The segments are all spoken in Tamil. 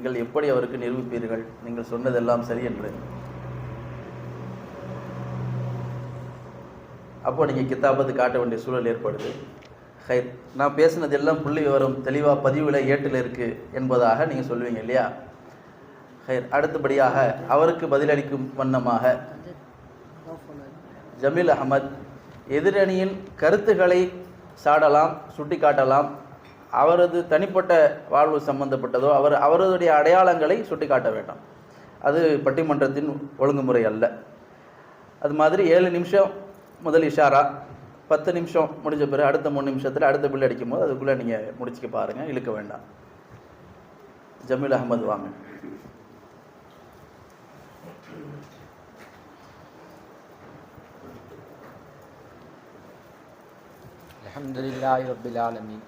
நீங்கள் எப்படி அவருக்கு நிரூபிப்பீர்கள்? நீங்கள் சொன்னதெல்லாம் சரி என்று. அப்போ நீங்கள் கித்தாபத்து காட்ட வேண்டிய சூழல் ஏற்படுது. ஹைர் நான் பேசினது எல்லாம் புள்ளி விவரம் தெளிவாக பதிவில் ஏட்டில் இருக்குது என்பதாக நீங்கள் சொல்லுவீங்க இல்லையா? ஹைர் அடுத்தபடியாக அவருக்கு பதிலளிக்கும் வண்ணமாக ஜமீல் அகமத் எதிரணியின் கருத்துக்களை சாடலாம் சுட்டிக்காட்டலாம். அவரது தனிப்பட்ட வாழ்வு சம்பந்தப்பட்டதோ அவர் அவருடைய அடையாளங்களை சுட்டிக்காட்ட வேண்டாம். அது பட்டிமன்றத்தின் ஒழுங்குமுறை அல்ல. அது மாதிரி ஏழு நிமிஷம் முதல் இஷாரா பத்து நிமிஷம் முடிஞ்ச பிறகு அடுத்த மூணு நிமிஷத்தில் அடுத்த பில் அடிக்கும் போது அதுக்குள்ளே நீங்கள் முடிச்சுக்க பாருங்கள் இழுக்க வேண்டாம். ஜமீல் அகமது வாங்க. அல்ஹம்துலில்லாஹி ரப்பில் ஆலமீன்.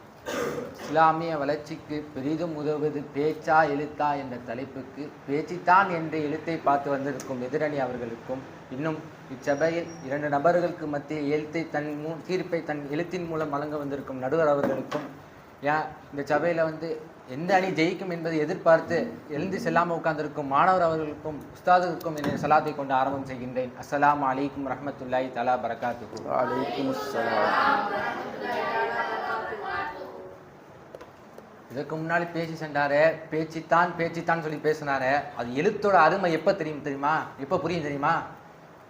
இஸ்லாமிய வளர்ச்சிக்கு பெரிதும் உதவுவது பேச்சா எழுத்தா என்ற தலைப்புக்கு பேச்சுத்தான் என்ற எழுத்தை பார்த்து வந்திருக்கும் எதிரணி அவர்களுக்கும் இன்னும் இச்சபையில் இரண்டு நபர்களுக்கு மத்தியில் எழுத்தை தன் மூ தீர்ப்பை தன் எழுத்தின் மூலம் வழங்க வந்திருக்கும் நடுவர் அவர்களுக்கும் ஏன் இந்த சபையில் வந்து எந்த அணி ஜெயிக்கும் என்பதை எதிர்பார்த்து எழுந்து செல்லாமல் உட்கார்ந்திருக்கும் மாணவர் அவர்களுக்கும் உஸ்தாதுக்கும் என்னை சலாத்தை கொண்டு ஆரம்பம் செய்கின்றேன். அஸ்லாம் அலைக்கும் ரஹமத்துல்லாய் தலா பரகாத்து அலைக்கும் இதுக்கு முன்னாடி பேசி சென்றாரு பேச்சுத்தான் பேச்சுத்தான் சொல்லி பேசினாரு. அது எழுத்தோட அருமை எப்போ தெரியும் தெரியுமா? எப்போ புரியும் தெரியுமா?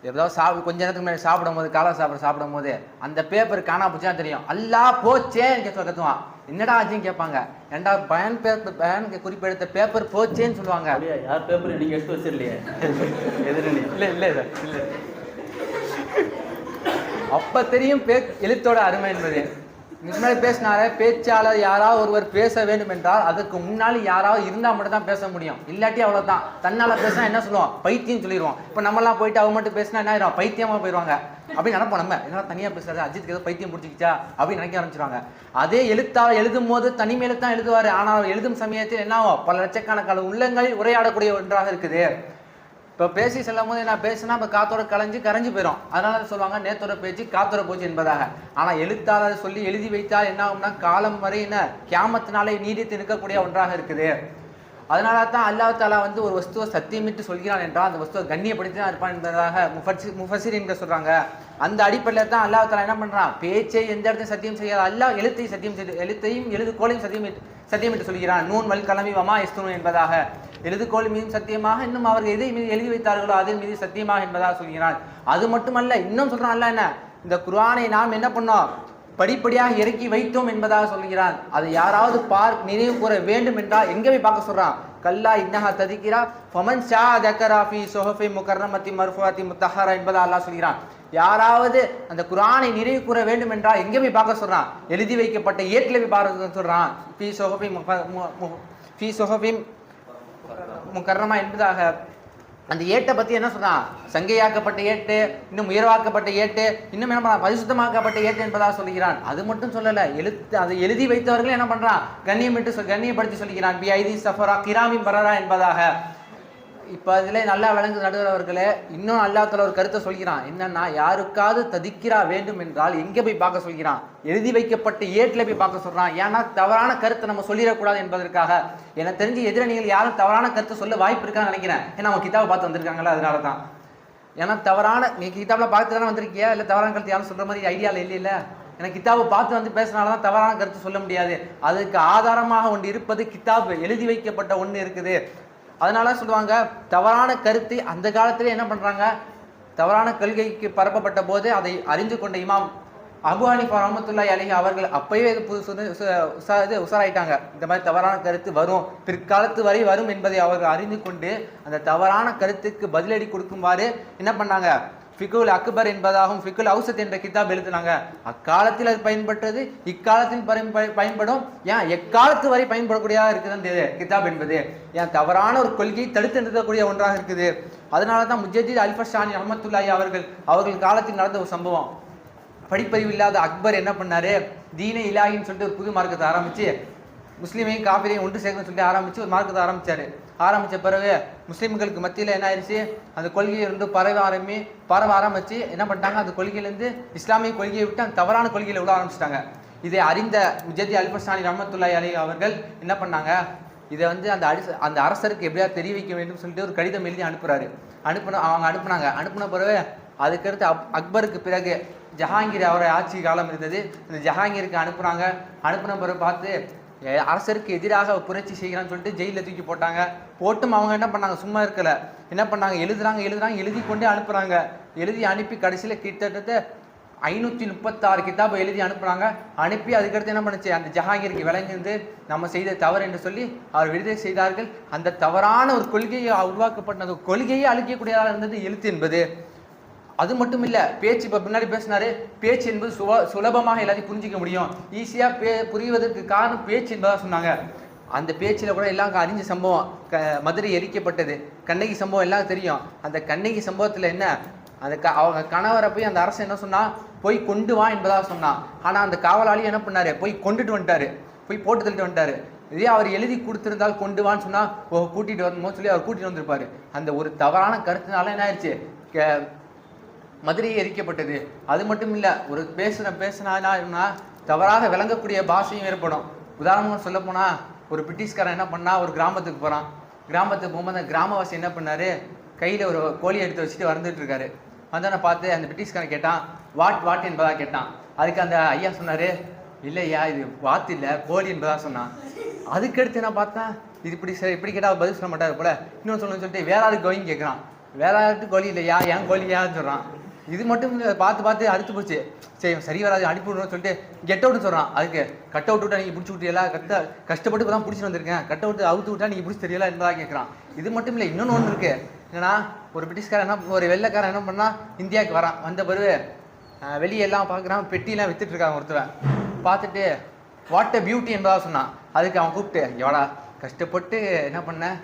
ஏதாவது சாப்பிட கொஞ்ச நேரத்துக்கு முன்னாடி சாப்பிடும் போது காலை சாப்பிட சாப்பிடும் போது அந்த பேப்பர் காணா போச்சுன்னா தெரியும். அல்லா போச்சேன்னு கேட்க கத்துவான். என்னடா ஆச்சுன்னு கேட்பாங்க. ஏன்டா பயன் பேப்பர் பயன் குறிப்பெடுத்த பேப்பர் போச்சேன்னு சொல்லுவாங்க. யார் பேப்பர் நீங்கள் எடுத்து வச்சிடலையே? இல்ல இல்ல இல்ல இல்ல. அப்ப தெரியும் பே எழுத்தோட அருமை என்பது. முன்னாடி பேசினார பேச்சாளர் யாராவது ஒருவர் பேச வேண்டும் என்றால் அதுக்கு முன்னாடி யாராவது இருந்தால் மட்டும் தான் பேச முடியும். இல்லாட்டி அவ்வளோதான் தன்னால் பேசினா என்ன சொல்லுவோம்? பைத்தியம் சொல்லிடுவோம். இப்போ நம்மலாம் போயிட்டு அவங்க மட்டும் பேசினா என்ன ஆயிரும்? பைத்தியமாக போயிடுவாங்க அப்படின்னு நினைப்போம் நம்ம. என்ன தனியாக பேசுறது அஜித்துக்கு ஏதோ பைத்தியம் பிடிச்சிக்கிச்சா? அப்படின்னு நினைக்க ஆரம்பிச்சிருவாங்க. அதே எழுத்தாளர் எழுதும் போது தனிமையில தான் எழுதுவார். ஆனால் எழுதும் சமயத்தில் என்ன ஆகும்? பல லட்சக்கணக்கான உள்ளங்களில் உரையாடக்கூடிய ஒன்றாக இருக்குது. இப்போ பேசி செல்லும் போது என்ன பேசினா இப்போ காத்தோட கலைஞ்சு கரைஞ்சு போயிடும் அதனால சொல்லுவாங்க நேத்தோட பேச்சு காத்தோட போச்சு என்பதாக. ஆனால் எழுத்தாளர் சொல்லி எழுதி வைத்தால் என்ன ஆகும்னா காலம் வரை என்ன கேமத்தினாலே நீடித்து நிற்கக்கூடிய ஒன்றாக இருக்குது. அதனால தான் அல்லாஹ் தாலா வந்து ஒரு வஸ்துவை சத்தியமிட்டு சொல்கிறான் என்றால் அந்த வஸ்துவை கண்ணியப்படுத்தி தான் இருப்பான் என்பதாக முஃபர்சி முஃபசிர் என்று சொல்கிறாங்க அந்த அடிப்படையில் தான் அல்லாஹ் தாலா என்ன பண்ணுறான் பேச்சை எந்த இடத்தையும் சத்தியம் செய்யாத அல்லாஹ் எழுத்தையும் சத்தியம் செய்து எழுத்தையும் எழுதுகோளையும் சத்தியம் சத்தியமிட்டு சொல்கிறான். நூன் வல் கலமி வமா எஸ்துனு என்பதாக. எழுதுகோள் மீதும் சத்தியமாக இன்னும் அவர்கள் எதை மீது எழுதி வைத்தார்களோ அதன் மீது சத்தியமாக என்பதாக சொல்கிறான். அது மட்டுமல்ல இன்னும் சொல்கிறான் அல்ல என்ன? இந்த குரானை நாம் என்ன பண்ணோம்? படிப்படியாக இறக்கி வைத்தோம் என்பதாக சொல்கிறான். அதை யாராவது பார் நினைவு கூற வேண்டும் என்றால் எங்கே போய் பார்க்க சொல்கிறான் கல்லா இன்னஹா ததிக்கிறா ஃபமன் ஷா தக்கராஃபி சொஹஃபி முகர்ரமத்தி மர்ஃபுவாத்தி முத்தஹரா என்பதாக அல்லா சொல்கிறான். யாராவது அந்த குரானை நிறைவு கூற வேண்டும் என்றால் எங்கே போய் பார்க்க சொல்கிறான் எழுதி வைக்கப்பட்ட இயற்கையில் போய் பார்க்க சொல்கிறான் ஃபி சொஹஃபி மு- ஃபி சொஹஃபி முகர்ணமா என்பதாக அந்த ஏட்டை பத்தி என்ன சொல்றான்? சங்கையாக்கப்பட்ட ஏட்டு இன்னும் உயர்வாக்கப்பட்ட ஏட்டு இன்னும் என்ன பண்றான்? பரிசுத்தமாக்கப்பட்ட ஏட்டு என்பதாக சொல்கிறான் அது மட்டும் சொல்லல எழுத்து அதை எழுதி வைத்தவர்கள் என்ன பண்றான்? கண்ணியம் சொல் கண்ணியப்படுத்தி சொல்கிறான் பி ஐதி சஃபரா கிராமி பரரா என்பதாக. இப்போ அதில் நல்லா விளங்கு நடுவர் அவர்களே இன்னும் அல்லாத்துல ஒரு கருத்தை சொல்கிறான். என்னன்னா யாருக்காவது ததிக்கிறா வேண்டும் என்றால் எங்கே போய் பார்க்க சொல்கிறான்? எழுதி வைக்கப்பட்ட ஏட்டில் போய் பார்க்க சொல்கிறான் ஏன்னா தவறான கருத்தை நம்ம சொல்லிடக்கூடாது என்பதற்காக. எனக்கு தெரிஞ்சு எதிரணிகள் யாரும் தவறான கருத்தை சொல்ல வாய்ப்பு இருக்கான்னு நினைக்கிறேன். ஏன்னா அவங்க கிதாபை பார்த்து வந்திருக்காங்களா அதனால தான் ஏன்னா தவறான நீ கிதாபில் பார்த்து தானே வந்திருக்கியா? இல்லை தவறான கருத்து யாரும் சொல்கிற மாதிரி ஐடியாவில் இல்லை இல்லை ஏன்னா கித்தாபை பார்த்து வந்து பேசினால தான் தவறான கருத்து சொல்ல முடியாது. அதுக்கு ஆதாரமாக ஒன்று இருப்பது கித்தாப் எழுதி வைக்கப்பட்ட ஒன்று இருக்குது. அதனால சொல்லுவாங்க தவறான கருத்து அந்த காலத்திலே என்ன பண்ணுறாங்க தவறான கொள்கைக்கு பரப்பப்பட்ட போது அதை அறிந்து கொண்ட இமாம் அபு ஹனீஃபா ரஹமத்துல்லாஹி அவர்கள் அப்பயே இது புது இது உசாராயிட்டாங்க இந்த மாதிரி தவறான கருத்து வரும் பிற்காலத்து வரை வரும் என்பதை அவர்கள் அறிந்து கொண்டு அந்த தவறான கருத்துக்கு பதிலடி கொடுக்குமாறு என்ன பண்ணாங்க? ஃபிகுல் அக்பர் என்பதாகவும் ஃபிகுல் அவுசத் என்ற கிதாப் எழுதுனாங்க. அக்காலத்தில் அது பயன்பட்டது இக்காலத்தில் பயன்படும். ஏன் எக்காலத்து வரை பயன்படக்கூடியதாக இருக்குது கிதாப் என்பது. ஏன் தவறான ஒரு கொள்கையை தடுத்து நிறுத்தக்கூடிய ஒன்றாக இருக்குது. அதனால தான் முஜதீத் அல்ஃபஷானி அஹமத்துல்லாஹி அவர்கள் அவர்கள் காலத்தில் நடந்த ஒரு சம்பவம். படிப்பறிவு இல்லாத அக்பர் என்ன பண்ணாரு? தீன இலாகின்னு சொல்லிட்டு ஒரு புது மார்க்கத்தை ஆரம்பிச்சு முஸ்லீமையும் காபிரையும் ஒன்று சேர்க்கணும்னு சொல்லிட்டு ஆரம்பிச்சு ஒரு மார்க்கத்தை ஆரம்பிச்சாரு. ஆரம்பித்த பிறகு முஸ்லீம்களுக்கு மத்தியில் என்ன ஆயிடுச்சு அந்த கொள்கையிலிருந்து பரவ ஆரம்பி பரவ ஆரம்பித்து என்ன பண்ணிட்டாங்க? அந்த கொள்கையிலேருந்து இஸ்லாமிய கொள்கையை விட்டு அந்த தவறான கொள்கையில் விட ஆரம்பிச்சிட்டாங்க. இதை அறிந்த முஜதி அல்பஸ்தானி ரஹமத்துல்லாஹி அலி அவர்கள் என்ன பண்ணாங்க? இதை வந்து அந்த அடி அந்த அரசருக்கு எப்படியாவது தெரிய வைக்க வேண்டும் சொல்லிட்டு ஒரு கடிதம் எழுதி அனுப்புகிறாரு அனுப்புன அவங்க அனுப்புனாங்க. அனுப்புன பிறகு அதுக்கடுத்து அப் அக்பருக்கு பிறகு ஜஹாங்கீர் அவரை ஆட்சி காலம் இருந்தது. இந்த ஜஹாங்கீருக்கு அனுப்புனாங்க. அனுப்புன பிறகு பார்த்து அரசருக்கு எதிராக புரட்சி செய்கிறான்னு சொல்லிட்டு ஜெயிலில் தூக்கி போட்டாங்க. போட்டும் அவங்க என்ன பண்ணாங்க? சும்மா இருக்கல. என்ன பண்ணாங்க? எழுதுறாங்க எழுதுறாங்க எழுதி கொண்டே அனுப்புறாங்க. எழுதி அனுப்பி கடைசியில் கிட்டத்தட்ட ஐநூற்றி முப்பத்தாறு கிதாபை எழுதி அனுப்புனாங்க அனுப்பி அதுக்கடுத்து என்ன பண்ணுச்சு? அந்த ஜஹாங்கீருக்கு விளங்கிருந்து நம்ம செய்த தவறு என்று சொல்லி அவர் விடுதலை செய்தார்கள். அந்த தவறான ஒரு கொள்கையை உருவாக்கப்பட்ட கொள்கையை அழிக்கக்கூடியதாக இருந்தது எழுத்து என்பது. அது மட்டும் இல்லை பேச்சு இப்போ பின்னாடி பேசினாரு பேச்சு என்பது சுவ சுலபமாக எல்லாத்தையும் புரிஞ்சிக்க முடியும். ஈஸியாக பே புரிவதற்கு காரணம் பேச்சு என்பதாக சொன்னாங்க. அந்த பேச்சில் கூட எல்லாம் அறிஞ்ச சம்பவம் க மதுரை எரிக்கப்பட்டது. கண்ணகி சம்பவம் எல்லாம் தெரியும். அந்த கண்ணகி சம்பவத்தில் என்ன அந்த க அவங்க கணவரை போய் அந்த அரசு என்ன சொன்னால் போய் கொண்டு வா என்பதாக சொன்னான் ஆனால் அந்த காவலாளி என்ன பண்ணார் போய் கொண்டுட்டு வந்துட்டாரு. போய் போட்டு தள்ளிட்டு வந்துட்டாரு. இதே அவர் எழுதி கொடுத்துருந்தால் கொண்டு வான்னு சொன்னால் ஓ கூட்டிகிட்டு வரணுமோ சொல்லி அவர் கூட்டிகிட்டு வந்திருப்பார். அந்த ஒரு தவறான கருத்துனால என்ன ஆயிடுச்சு மதுரையை எரிக்கப்பட்டது. அது மட்டும் இல்லை ஒரு பேசுன பேசினா தவறாக விளங்கக்கூடிய பாஷையும் ஏற்படும். உதாரணமாக சொல்ல ஒரு பிரிட்டிஷ்காரன் என்ன பண்ணால் ஒரு கிராமத்துக்கு போகிறான் கிராமத்துக்கு போகும்போது அந்த கிராமவாசி என்ன பண்ணார்? கையில் ஒரு கோழி எடுத்து வச்சுட்டு வந்துட்டு இருக்காரு பார்த்து அந்த பிரிட்டிஷ்காரன் கேட்டான் வாட் வாட்? என்பதா கேட்டான். அதுக்கு அந்த ஐயா சொன்னார் இல்லையா இது வாத்து இல்லை கோழி என்பதா சொன்னான். அதுக்கடுத்து என்ன பார்த்தா இது இப்படி சரி இப்படி கேட்டால் பதில் சொல்ல மாட்டார் போல. இன்னொன்று சொல்லணும்னு சொல்லிட்டு வேற ஆளுக்கு கோழின்னு கேட்குறான் வேற ஆளுக்கு கோழி இல்லையா ஏன் கோழியான்னு சொல்கிறான் இது மட்டும் பார்த்து பார்த்து அறுத்து போச்சு. சரி சரி வராது அனுப்பி விடணும்னு சொல்லிட்டு கெட் அவுட்னு சொல்கிறான் அதுக்கு கட் அவுட் விட்டா நீங்க பிடிச்சி விட்டீங்களா கட்ட கஷ்டப்பட்டு இப்போ தான் பிடிச்சிட்டு வந்திருக்கேன். கட் அவுட் அவுத்து விட்டா நீங்கள் பிடிச்சி தெரியல என்பதாக கேட்குறான் இது மட்டும் இல்லை இன்னொன்று ஒன்று இருக்குது என்னன்னா ஒரு பிரிட்டிஷ்காரன் என்ன ஒரு வெள்ளைக்காரன் என்ன பண்ணால் இந்தியாவுக்கு வரான். வந்த பிறகு வெளியெல்லாம் பார்க்குறான். பெட்டிலாம் வித்துட்டு இருக்கான் ஒருத்தவன். பார்த்துட்டு வாட் அ பியூட்டி என்பதாக சொன்னான். அதுக்கு அவன் கூப்பிட்டு எவடா கஷ்டப்பட்டு என்ன பண்ணேன்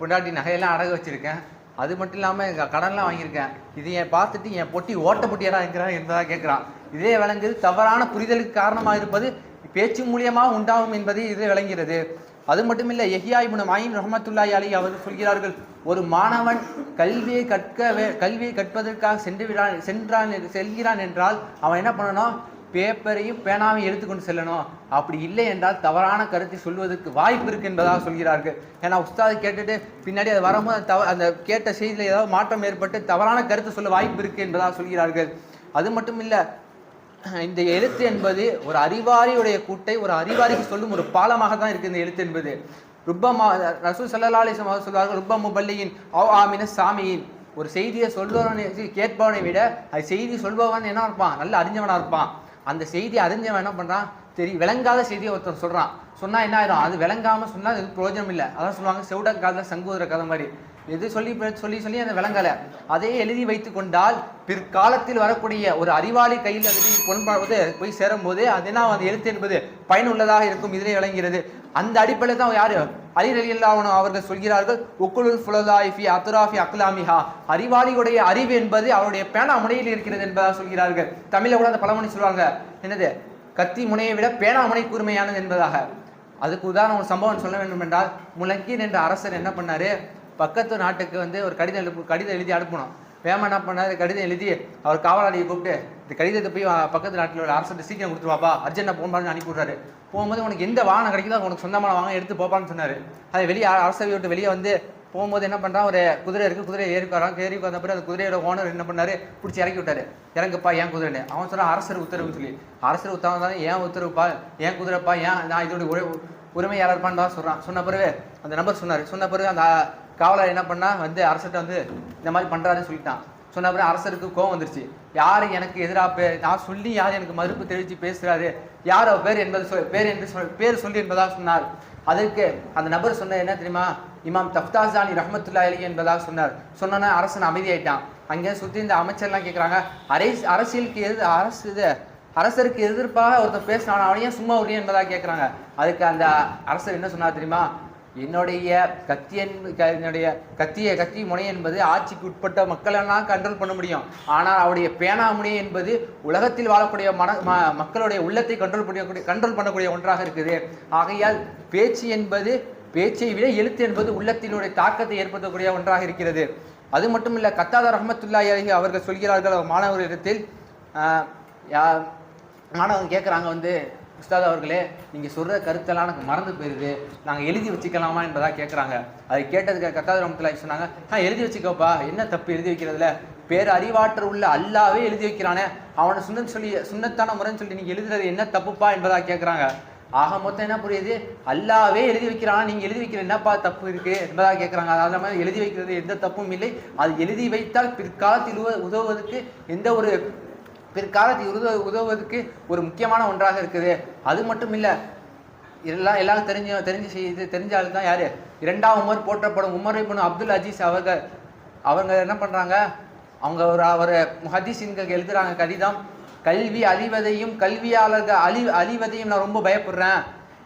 பொண்டாட்டி நகையெல்லாம் அடகு வச்சுருக்கேன். அது மட்டும் இல்லாமல் எங்கள் கடன்லாம் வாங்கியிருக்கேன். இது என் பார்த்துட்டு என் பொட்டி ஓட்ட பொட்டியடா இருக்கிறான் என்பதாக கேட்குறான். இதே விளங்குது தவறான புரிதலுக்கு காரணமாக இருப்பது பேச்சு மூலியமாக உண்டாகும் என்பது இது விளங்கிறது அது மட்டும் இல்லை எஹியா இபுன் மாயின் ரஹமத்துல்லாய் அலி அவர்கள் சொல்கிறார்கள் ஒரு மாணவன் கல்வியை கற்க வே- கல்வியை கற்பதற்காக சென்று விடான் சென்றான் செல்கிறான் என்றால் அவன் என்ன பண்ணணும்? பேப்பரையும் பேனாவையும் எடுத்துக்கொண்டு செல்லணும். அப்படி இல்லை என்றால் தவறான கருத்தை சொல்வதற்கு வாய்ப்பு இருக்கு என்பதாக சொல்கிறார்கள். ஏன்னா உஸ்தாது கேட்டுட்டு பின்னாடி அது வரும்போது தவ அந்த கேட்ட செய்தியில் ஏதாவது மாற்றம் ஏற்பட்டு தவறான கருத்து சொல்ல வாய்ப்பு இருக்கு என்பதாக சொல்கிறார்கள். அது மட்டும் இல்லை இந்த எழுத்து என்பது ஒரு அறிவாரியுடைய கூட்டை ஒரு அறிவாரிக்கு சொல்லும் ஒரு பாலமாக தான் இருக்கு இந்த எழுத்து என்பது. ருப்பமா ரசூல் சல்லா அலிஸ்லாம் அவர் சொல்வார்கள் ருப்ப முபல்லியின் அவ் ஆமின சாமியின். ஒரு செய்தியை சொல்பவனை கேட்பவனை விட அது செய்தி சொல்பவன் என்ன இருப்பான்? நல்ல அறிஞ்சவனாக இருப்பான். அந்த செய்தி அறிஞ்சவன் என்ன பண்ணுறான் தெரி விளங்காத செய்தியை ஒருத்தன் சொல்கிறான் சொன்னால் என்ன ஆயிரும்? அது விளங்காமல் சொன்னால் அது பிரயோஜனம் இல்லை. அதான் சொல்லுவாங்க செவுட காதல சங்கூதர கதை மாதிரி. எது சொல்லி சொல்லி சொல்லி அந்த விளங்கலை. அதே எழுதி வைத்து கொண்டால் பிற்காலத்தில் வரக்கூடிய ஒரு அறிவாளி கையில் அது கொண்டாவது போய் சேரும்போது அது என்ன அந்த எழுத்து என்பது பயனுள்ளதாக இருக்கும். இதிலே விளங்குகிறது. அந்த அடிப்படையில் தான் யார்? அலி ரலியல்லாஹு அவர்கள் சொல்கிறார்கள் உக்குலுல் ஃபுலதாய் ஃபி அக்லாமிஹா. அறிவாளியுடைய அறிவு என்பது அவருடைய பேனா முனையில் இருக்கிறது என்பதாக சொல்கிறார்கள். தமிழில் கூட அந்த பழமொழி சொல்லுவாங்க என்னது? கத்தி முனையை விட பேனா முனை கூர்மையானது என்பதாக. அதுக்கு உதாரணம் ஒரு சம்பவம் சொல்ல வேண்டும் என்றால் முலக்கீன் என்ற அரசர் என்ன பண்ணார்? பக்கத்து நாட்டுக்கு வந்து ஒரு கடிதம் எழுப்பு கடிதம் எழுதி அனுப்பணும் வேமா என்ன பண்ணாரு? கடிதம் எழுதி அவர் காவலாளியை கூப்பிட்டு இந்த கடிதத்தை போய் பக்கத்து நாட்டில் உள்ள அரசு சீக்கிரம் கொடுத்துருவாப்பா அர்ஜென்ட்டாக போகணும்னு அனுப்பிவிடுறாரு போகும்போது உனக்கு எந்த வாகனம் கிடைக்குதோ உனக்கு சொந்தமான வாங்க எடுத்து போப்பான்னு சொன்னார். அதை வெளியே அரசவை விட்டு வெளியே வந்து போகும்போது என்ன பண்ணுறான் ஒரு குதிரை இருக்குது குதிரை ஏறி வரான் ஏறி வந்த பிறகு அந்த குதிரையோட ஓனர் என்ன பண்ணாரு பிடிச்சி இறக்கி விட்டாரு. இறங்குப்பா ஏன் குதிரைன்னு? அவன் சொல்றான் அரசர் உத்தரவுன்னு சொல்லி. அரசர் உத்தரவு தானே ஏன் உத்தரவுப்பா? ஏன் குதிரைப்பா? ஏன் நான் இதோட உரை உரிமை யாரா இருப்பான்னு தான் சொன்ன பிறகு அந்த நம்பர் சொன்னார். சொன்ன பிறகு அந்த காவலர் என்ன பண்ணால் வந்து அரசர்கிட்ட வந்து இந்த மாதிரி பண்ணுறாருன்னு சொல்லிட்டான். சொன்ன அப்புறம் அரசருக்கு கோவம் வந்துருச்சு. யார் எனக்கு எதிராக பே நான் சொல்லி யார் எனக்கு மறுப்பு தெரிவித்து பேசுகிறாரு யார் அவர் பேர் என்பது சொல் பேர் என்று சொல் பேர் சொல்லி என்பதாக சொன்னார். அதற்கு அந்த நபர் சொன்ன என்ன தெரியுமா? இமாம் தஃப்தாசானி ரஹமத்துல்லா அலி என்பதாக சொன்னார். சொன்னோன்னே அரசன் அமைதியாயிட்டான். அங்கே சுற்றி இந்த அமைச்சர்லாம் கேட்குறாங்க அரை அரசியலுக்கு எது அரசு இது அரசருக்கு எதிர்ப்பாக ஒருத்தன் பேசினான் அவனையும் சும்மா உரிய என்பதாக கேட்குறாங்க அதுக்கு அந்த அரசர் என்ன சொன்னார் தெரியுமா? என்னுடைய கத்தி என்ப- என்னுடைய கத்திய கத்தி முனை என்பது ஆட்சிக்கு உட்பட்ட மக்களெல்லாம் கண்ட்ரோல் பண்ண முடியும். ஆனால் அவருடைய பேனா முனை என்பது உலகத்தில் வாழக்கூடிய மன ம- மக்களுடைய உள்ளத்தை கண்ட்ரோல் பண்ணக்கூடிய கண்ட்ரோல் பண்ணக்கூடிய ஒன்றாக இருக்குது. ஆகையால் பேச்சு என்பது பேச்சை விட எழுத்து என்பது உள்ளத்தினுடைய தாக்கத்தை ஏற்படுத்தக்கூடிய ஒன்றாக இருக்கிறது. அது மட்டும் இல்லை கத்தாத ரஹமத்துல்லாய் அலைஹி அவர்கள் சொல்கிறார்கள் மாணவர்களிடத்தில் மாணவன் கேட்குறாங்க வந்து உஸ்தாத் அவர்களே நீங்கள் சொல்கிற கருத்தெல்லாம் எனக்கு மறந்து போயிருது. நாங்கள் எழுதி வச்சுக்கலாமா என்பதா கேட்குறாங்க அதை கேட்டதுக்கு கத்தாத ரமத்தில் சொன்னாங்க ஆ எழுதி வச்சுக்கோப்பா. என்ன தப்பு எழுதி வைக்கிறதுல? பேர் அறிவாற்றல் உள்ள அல்லாவே எழுதி வைக்கிறானே. அவனை சுண்ணத் சொல்லி சுண்ணத்தான முறைன்னு சொல்லி நீங்கள் எழுதுறது என்ன தப்புப்பா என்பதா கேட்குறாங்க ஆக மொத்தம் என்ன புரியுது? அல்லாவே எழுதி வைக்கிறான்? நீங்கள் எழுதி வைக்கிற என்னப்பா தப்பு இருக்குது என்பதாக கேட்குறாங்க அதாவது மாதிரி எழுதி வைக்கிறது எந்த தப்பும் இல்லை. அது எழுதி வைத்தால் பிற்காலத்தில் உதவ- உதவுவதற்கு எந்த ஒரு பிற்காலத்தில் உதவ உதவுவதற்கு ஒரு முக்கியமான ஒன்றாக இருக்குது. அது மட்டும் இல்லை எல்லாம் எல்லாரும் தெரிஞ்ச தெரிஞ்ச செய்து தெரிஞ்ச ஆள் தான் யார்? இரண்டாம் உமர் போற்றப்படும் உமர் இப்னு அப்துல் அஜீஸ் அவர்கள். அவங்க என்ன பண்ணுறாங்க அவங்க ஒரு அவர் முஹதீஸின்க எழுதுகிறாங்க கடிதம். கல்வி அழிவதையும் கல்வியாளர்கள் அழி அழிவதையும் நான் ரொம்ப பயப்படுறேன்.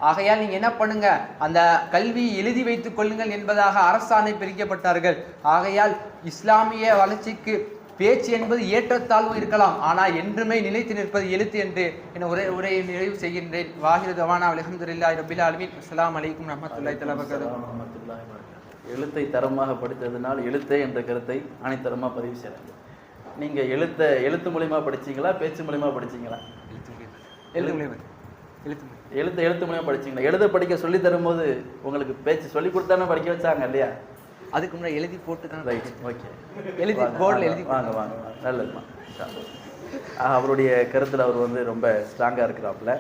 ஆகையால் நீங்கள் என்ன பண்ணுங்க? அந்த கல்வி எழுதி வைத்துக் கொள்ளுங்கள் என்பதாக அரசாணை பிரிக்கப்பட்டார்கள். ஆகையால் இஸ்லாமிய வளர்ச்சிக்கு பேச்சு என்பது ஏற்றத்தாழ்வு இருக்கலாம். ஆனால் என்றுமே நிலைத்து நிற்பது எழுத்து என்று என உரை உரையை நிறைவு செய்கின்றேன். வாஹிரு தவானா அலமதுல்லா ரபில் அலமின் அஸ்ஸலாமு அலைக்கும் வரமத்துல்லாஹி வபரகாத்துஹு. எழுத்தை தரமாக படித்ததினால் எழுத்தே என்ற கருத்தை அனைத்தரமாக பதிவு செய்கிறாங்க நீங்கள் எழுத்தை எழுத்து மூலியமா படிச்சீங்களா பேச்சு மூலியமா படிச்சீங்களா? எழுத்து மூலியமா. எழுத்து. எழுத்து எழுத்து மூலியமா படிச்சீங்களா? எழுத படிக்க சொல்லி தரும்போது உங்களுக்கு பேச்சு சொல்லி கொடுத்தானே படிக்க வச்சாங்க இல்லையா? அதுக்கு முன்னாடி எழுதி போட்டு தான் ரைட் ஓகே எழுதி போர்டில் எழுதி வாங்க வாங்க. ஆஹ், அவருடைய கருத்தில் அவர் வந்து ரொம்ப ஸ்ட்ராங்காக இருக்கிறாப்புல.